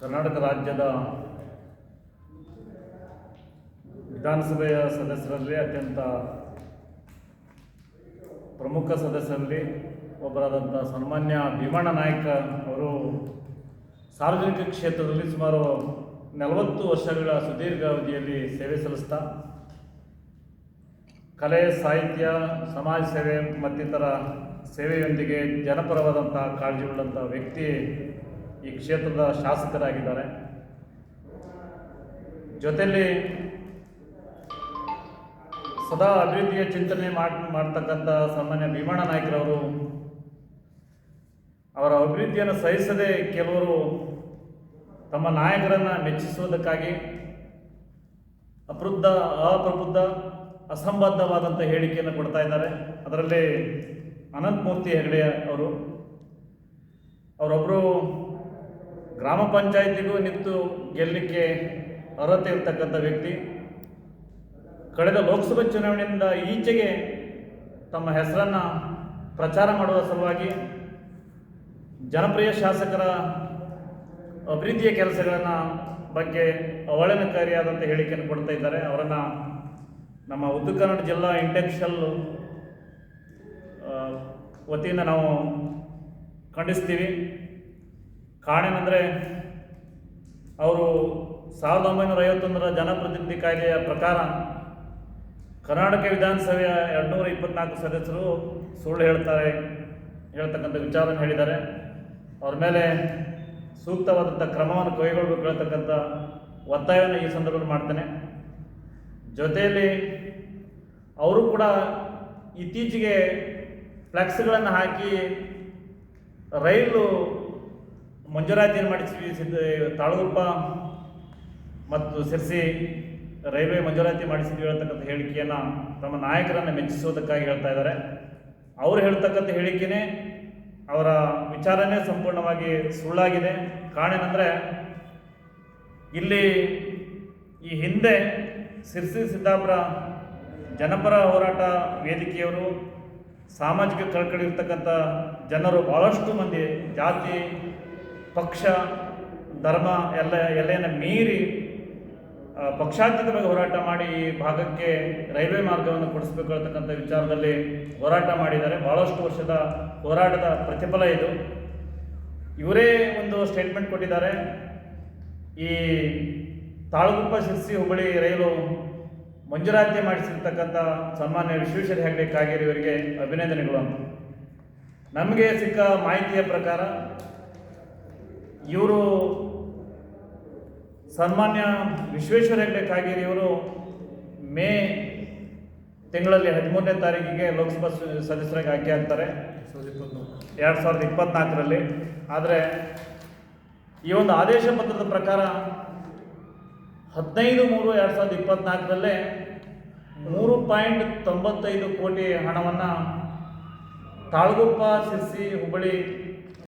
ಕರ್ನಾಟಕ ರಾಜ್ಯದ ವಿಧಾನಸಭೆಯ ಸದಸ್ಯರಲ್ಲಿ ಅತ್ಯಂತ ಪ್ರಮುಖ ಸದಸ್ಯರಲ್ಲಿ ಒಬ್ಬರಾದಂಥ ಸನ್ಮಾನ್ಯ ಭೀಮಣ್ಣ ನಾಯ್ಕ ಅವರು ಸಾರ್ವಜನಿಕ ಕ್ಷೇತ್ರದಲ್ಲಿ ಸುಮಾರು ನಲವತ್ತು ವರ್ಷಗಳ ಸುದೀರ್ಘ ಅವಧಿಯಲ್ಲಿ ಸೇವೆ ಸಲ್ಲಿಸ್ತಾ, ಕಲೆ, ಸಾಹಿತ್ಯ, ಸಮಾಜ ಸೇವೆ ಮತ್ತಿತರ ಸೇವೆಯೊಂದಿಗೆ ಜನಪರವಾದಂಥ ಕಾಳಜಿ ಉಳ್ಳಂಥ ವ್ಯಕ್ತಿ ಈ ಕ್ಷೇತ್ರದ ಶಾಸಕರಾಗಿದ್ದಾರೆ. ಜೊತೆಯಲ್ಲಿ ಸದಾ ಅಭಿವೃದ್ಧಿಯ ಚಿಂತನೆ ಮಾಡಿ ಮಾಡ್ತಕ್ಕಂಥ ಸಾಮಾನ್ಯ ಭೀಮಣ್ಣ ನಾಯ್ಕರವರು ಅವರ ಅಭಿವೃದ್ಧಿಯನ್ನು ಸಹಿಸದೆ ಕೆಲವರು ತಮ್ಮ ನಾಯಕರನ್ನು ಮೆಚ್ಚಿಸುವುದಕ್ಕಾಗಿ ಅಪ್ರಬುದ್ಧ ಅಪ್ರಬುದ್ಧ ಅಸಂಬದ್ಧವಾದಂಥ ಹೇಳಿಕೆಯನ್ನು ಕೊಡ್ತಾ ಇದ್ದಾರೆ. ಅದರಲ್ಲಿ ಅನಂತಮೂರ್ತಿ ಹೆಗಡೆ ಅವರು. ಅವರೊಬ್ಬರು ಗ್ರಾಮ ಪಂಚಾಯಿತಿಗೂ ನಿಂತು ಗೆಲ್ಲಲಿಕ್ಕೆ ಅರ್ಹತೆ ಇರತಕ್ಕಂಥ ವ್ಯಕ್ತಿ. ಕಳೆದ ಲೋಕಸಭಾ ಚುನಾವಣೆಯಿಂದ ಈಚೆಗೆ ತಮ್ಮ ಹೆಸರನ್ನು ಪ್ರಚಾರ ಮಾಡುವ ಸಲುವಾಗಿ ಜನಪ್ರಿಯ ಶಾಸಕರ ಅಭಿವೃದ್ಧಿಯ ಕೆಲಸಗಳನ್ನು ಬಗ್ಗೆ ಅವಹೇಳನಕಾರಿಯಾದಂಥ ಹೇಳಿಕೆಯನ್ನು ಕೊಡ್ತಾ ಇದ್ದಾರೆ. ಅವರನ್ನು ನಮ್ಮ ಉತ್ತರ ಕನ್ನಡ ಜಿಲ್ಲಾ ಇಂಟೆಕ್ಷಲ್ ವತಿಯಿಂದ ನಾವು ಖಂಡಿಸ್ತೀವಿ. ಕಾರಣ ಏನಂದರೆ, ಅವರು ಸಾವಿರದ ಒಂಬೈನೂರ ಐವತ್ತೊಂದರ ಜನಪ್ರತಿನಿಧಿ ಕಾಯ್ದೆಯ ಪ್ರಕಾರ ಕರ್ನಾಟಕ ವಿಧಾನಸಭೆಯ ಎರಡುನೂರ ಇಪ್ಪತ್ನಾಲ್ಕು ಸದಸ್ಯರು ಸುಳ್ಳು ಹೇಳ್ತಾರೆ, ಹೇಳ್ತಕ್ಕಂಥ ವಿಚಾರವನ್ನು ಹೇಳಿದ್ದಾರೆ. ಅವ್ರ ಮೇಲೆ ಸೂಕ್ತವಾದಂಥ ಕ್ರಮವನ್ನು ಕೈಗೊಳ್ಳಬೇಕು ಹೇಳ್ತಕ್ಕಂಥ ಒತ್ತಾಯವನ್ನು ಈ ಸಂದರ್ಭದಲ್ಲಿ ಮಾಡ್ತೇನೆ. ಜೊತೆಯಲ್ಲಿ ಅವರು ಕೂಡ ಇತ್ತೀಚೆಗೆ ಫ್ಲೆಕ್ಸ್ಗಳನ್ನು ಹಾಕಿ ರೈಲು ಮಂಜೂರಾತಿಯನ್ನು ಮಾಡಿಸಿ ಸಿದ್ಧ ತಾಳಗುಪ್ಪ ಮತ್ತು ಸಿರ್ಸಿ ರೈಲ್ವೆ ಮಂಜೂರಾತಿ ಮಾಡಿಸಿದ್ವಿ ಹೇಳ್ತಕ್ಕಂಥ ಹೇಳಿಕೆಯನ್ನು ತಮ್ಮ ನಾಯಕರನ್ನು ಮೆಚ್ಚಿಸೋದಕ್ಕಾಗಿ ಹೇಳ್ತಾ ಇದ್ದಾರೆ. ಅವರು ಹೇಳ್ತಕ್ಕಂಥ ಹೇಳಿಕೆನೇ ಅವರ ವಿಚಾರನೇ ಸಂಪೂರ್ಣವಾಗಿ ಸುಳ್ಳಾಗಿದೆ. ಕಾರಣ ಏನಂದರೆ, ಇಲ್ಲಿ ಈ ಹಿಂದೆ ಸಿರ್ಸಿ ಸಿದ್ದಾಪುರ ಜನಪರ ಹೋರಾಟ ವೇದಿಕೆಯವರು ಸಾಮಾಜಿಕ ಕಳಕಳಿ ಇರ್ತಕ್ಕಂಥ ಜನರು ಭಾಳಷ್ಟು ಮಂದಿ ಜಾತಿ ಪಕ್ಷ, ಧರ್ಮ ಎಲ್ಲ, ಎಲ್ಲೆಯನ್ನು ಮೀರಿ ಪಕ್ಷಾತೀತವಾಗಿ ಹೋರಾಟ ಮಾಡಿ ಈ ಭಾಗಕ್ಕೆ ರೈಲ್ವೆ ಮಾರ್ಗವನ್ನು ಕೊಡಿಸ್ಬೇಕು ಅಂತಕ್ಕಂಥ ವಿಚಾರದಲ್ಲಿ ಹೋರಾಟ ಮಾಡಿದ್ದಾರೆ. ಭಾಳಷ್ಟು ವರ್ಷದ ಹೋರಾಟದ ಪ್ರತಿಫಲ ಇದು. ಇವರೇ ಒಂದು ಸ್ಟೇಟ್ಮೆಂಟ್ ಕೊಟ್ಟಿದ್ದಾರೆ. ಈ ತಾಳಗುಪ್ಪ ಶಿರ್ಸಿ ಹುಬ್ಬಳ್ಳಿ ರೈಲು ಮಂಜೂರಾತಿ ಮಾಡಿಸಿರ್ತಕ್ಕಂಥ ಸನ್ಮಾನ್ಯ ವಿಶ್ವೇಶ್ವರ ಹೆಗಡೆ ಕಾಗೇರಿ ಅವರಿಗೆ ಅಭಿನಂದನೆಗಳು ನಮಗೆ ಸಿಕ್ಕ ಮಾಹಿತಿಯ ಪ್ರಕಾರ ಇವರು ಸನ್ಮಾನ್ಯ ವಿಶ್ವೇಶ್ವರ ಹೆಗಡೆ ಕಾಗೇರಿ ಇವರು ಮೇ ತಿಂಗಳಲ್ಲಿ ಹದಿಮೂರನೇ ತಾರೀಕಿಗೆ ಲೋಕಸಭಾ ಸದಸ್ಯರಾಗಿ ಆಯ್ಕೆ ಆಗ್ತಾರೆ. ಎರಡು ಸಾವಿರದ ಇಪ್ಪತ್ನಾಲ್ಕರಲ್ಲಿ. ಆದರೆ ಈ ಒಂದು ಆದೇಶ ಪತ್ರದ ಪ್ರಕಾರ ಹದಿನೈದು ಮೂರು ಎರಡು ಸಾವಿರದ ಇಪ್ಪತ್ನಾಲ್ಕರಲ್ಲೇ ಮೂರು ಪಾಯಿಂಟ್ ತೊಂಬತ್ತೈದು ಕೋಟಿ ಹಣವನ್ನು ತಾಳಗುಪ್ಪ, ಸಿರ್ಸಿ, ಹುಬ್ಬಳ್ಳಿ